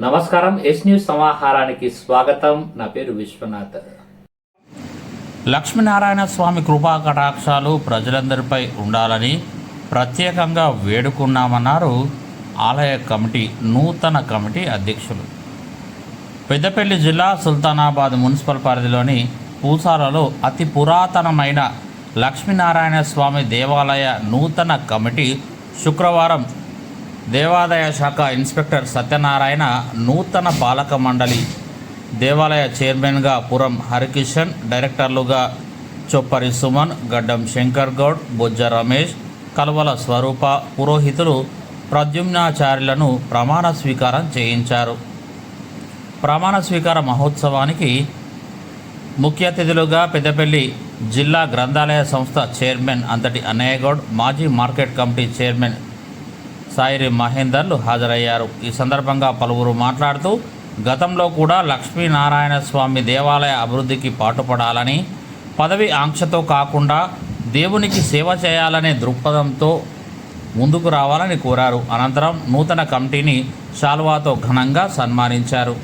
నమస్కారం yes news సమాహారానికి స్వాగతం. నా పేరు విశ్వనాథ్. లక్ష్మీనారాయణ స్వామి కృపా కటాక్షాలు ప్రజలందరిపై ఉండాలని ప్రత్యేకంగా వేడుకున్నామన్నారు ఆలయ కమిటీ నూతన కమిటీ అధ్యక్షులు. పెద్దపల్లి జిల్లా సుల్తానాబాద్ మున్సిపల్ పరిధిలోని పూసాలలో అతి పురాతనమైన లక్ష్మీనారాయణ స్వామి దేవాలయ నూతన కమిటీ శుక్రవారం దేవాదాయ శాఖ ఇన్స్పెక్టర్ సత్యనారాయణ నూతన పాలక మండలి దేవాలయ చైర్మన్గా పురం హరికిషన్ డైరెక్టర్లుగా చొప్పరి సుమన్ గడ్డం శంకర్ గౌడ్ బొజ్జ రమేష్ కల్వల స్వరూప పురోహితులు ప్రద్యుమ్నాచార్యులను ప్రమాణ స్వీకారం చేయించారు. ప్రమాణ స్వీకార మహోత్సవానికి ముఖ్య అతిథులుగా పెద్దపల్లి జిల్లా గ్రంథాలయ సంస్థ చైర్మన్ అంతటి అన్నయ్యగౌడ్ మాజీ మార్కెట్ కమిటీ చైర్మన్ సాయిరి మహేందర్లు హాజరయ్యారు. ఈ సందర్భంగా పలువురు మాట్లాడుతూ గతంలో కూడా లక్ష్మీనారాయణ స్వామి దేవాలయ అభివృద్ధికి పాటుపడాలని పదవి ఆంక్షతో కాకుండా దేవునికి సేవ చేయాలనే దృక్పథంతో ముందుకు రావాలని కోరారు. అనంతరం నూతన కమిటీని శాల్వాతో ఘనంగా సన్మానించారు.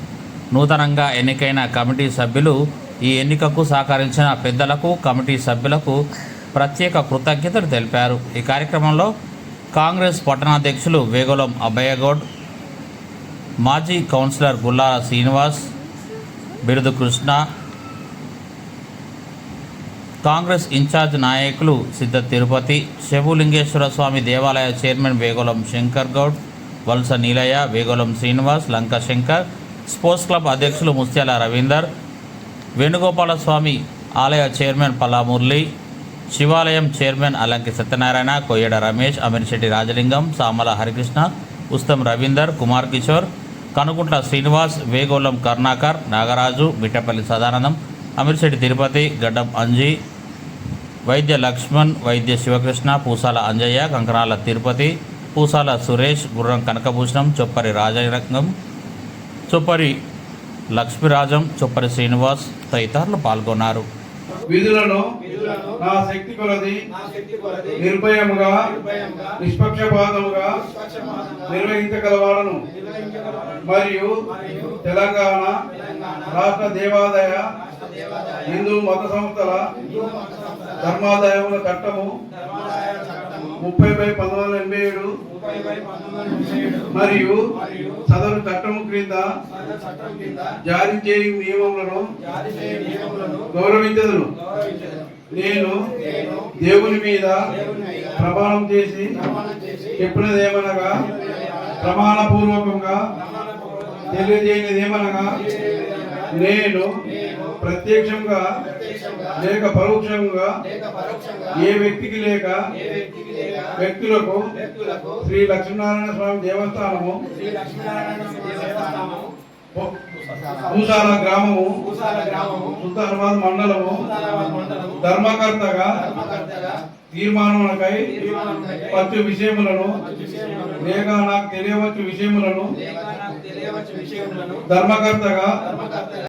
నూతనంగా ఎన్నికైన కమిటీ సభ్యులు ఈ ఎన్నికకు సహకరించిన పెద్దలకు కమిటీ సభ్యులకు ప్రత్యేక కృతజ్ఞతలు తెలిపారు. ఈ కార్యక్రమంలో కాంగ్రెస్ పట్టణాధ్యక్షులు వేగోలం అభయగౌడ్ మాజీ కౌన్సిలర్ గుల్లార శ్రీనివాస్ బిరుదు కృష్ణ కాంగ్రెస్ ఇన్ఛార్జ్ నాయకులు సిద్ధ తిరుపతి శివలింగేశ్వర స్వామి దేవాలయ chairman వేగోలం Shankar Goud Valasa Neelaiah Vegolam Srinivas Lanka Shankar sports club అధ్యక్షులు ముత్యాల రవీందర్ వేణుగోపాల స్వామి ఆలయ చైర్మన్ పల్లా మురళి శివాలయం చైర్మన్ అలంకి సత్యనారాయణ కొయ్యడ రమేష్ అమీర్శెట్టి రాజలింగం సామల హరికృష్ణ ఉస్తం రవీందర్ కుమార్ కిషోర్ కనుకుంట్ల శ్రీనివాస్ వేగోళం కర్ణాకర్ నాగరాజు మిట్టపల్లి సదానందం అమీర్శెట్టి తిరుపతి గడ్డం అంజీ వైద్య లక్ష్మణ్ వైద్య శివకృష్ణ పూసాల అంజయ్య కంకణాల తిరుపతి పూసాల సురేష్ గుర్రం కనకభూషణం చొప్పరి రాజరంగం చొప్పరి లక్ష్మీరాజం చొప్పరి శ్రీనివాస్ తదితరులు పాల్గొన్నారు. విధులను నా శక్తి కొలది నిర్భయముగా నిష్పక్షపాతముగా నిర్వహించగలవాడను. మరియు తెలంగాణ రాష్ట్ర దేవాదాయ హిందూ మత సంస్థల ధర్మాదాయముల చట్టము ధర్మాదాయ చట్టము ముప్పై బై పంతొమ్మిది ఎనభై ఏడు మరియు సదరు క్రింద చట్టం కింద జారీ చేయు నియమములను గౌరవించదును. గౌరవించదు నేను దేవుని మీద ప్రమాణం చేసి చెప్పినదేమనగా ప్రమాణపూర్వకంగా తెలియజేయనిదేమనగా నేను ప్రత్యక్షంగా లేక పరోక్షంగా ఏ వ్యక్తికి లేక వ్యక్తులకు శ్రీ లక్ష్మీనారాయణ స్వామి దేవస్థానము పూసాల గ్రామము సుల్తానాబాద్ మండలము ధర్మకర్తగా తీర్మానములకై పచ్చు విషయములను లేక నాకు తెలియవచ్చు విషయములను ధర్మకర్తగా